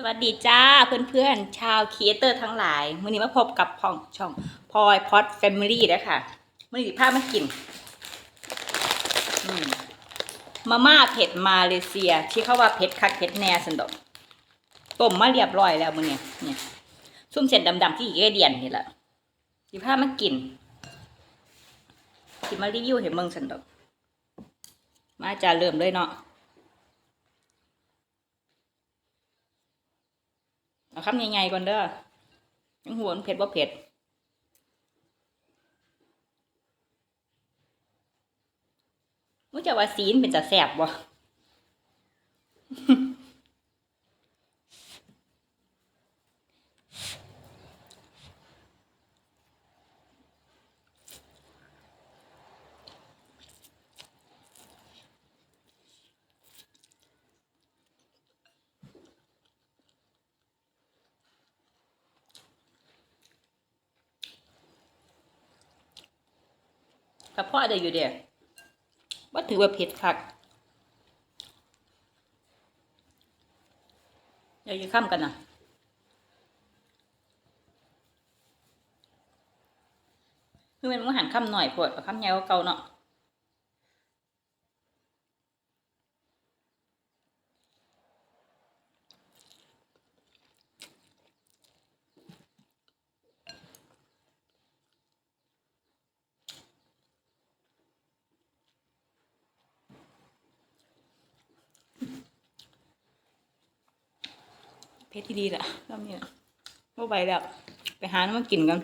สวัสดีจ้าเพื่อนๆ ชาวครีเอเตอร์ทั้งหลายวันนี้มาพบกับพ่องช่องพลอยพอดแฟมิลี่แล้วค่ะวันนี้สิพามากินมาม่าเผ็ดมาเลเซีย ที่เขาว่าเผ็ดคักเผ็ดแน่สันดกต้มมาเรียบร้อยแล้วมื้อนี้เนี่ยซุ่มเส้นดำๆที่อีกเดียนนี่แหละสิพามากินสิมารีวิวให้เมืองสันดกมาจ้าเริ่มเลยเนาะ เอาคำใหญ่ๆก่อนเด้อยังหัวมันเผ็ดบ่เผ็ดมุจะว่าสีนเป็นจะแสบบ่ กับพ่อได้อยู่เดียว่าถือว่าเผ็ดคักเดี๋ยวจะข้ามกันนะคือมันมันหันข้ามหน่อยปวดเอาข้ามใหญ่กว่าเก่าเนาะ เพชรที่ดีแหละรอบนี้นะไม่ไหวแล้ว ไปหาน้ำมากินกัน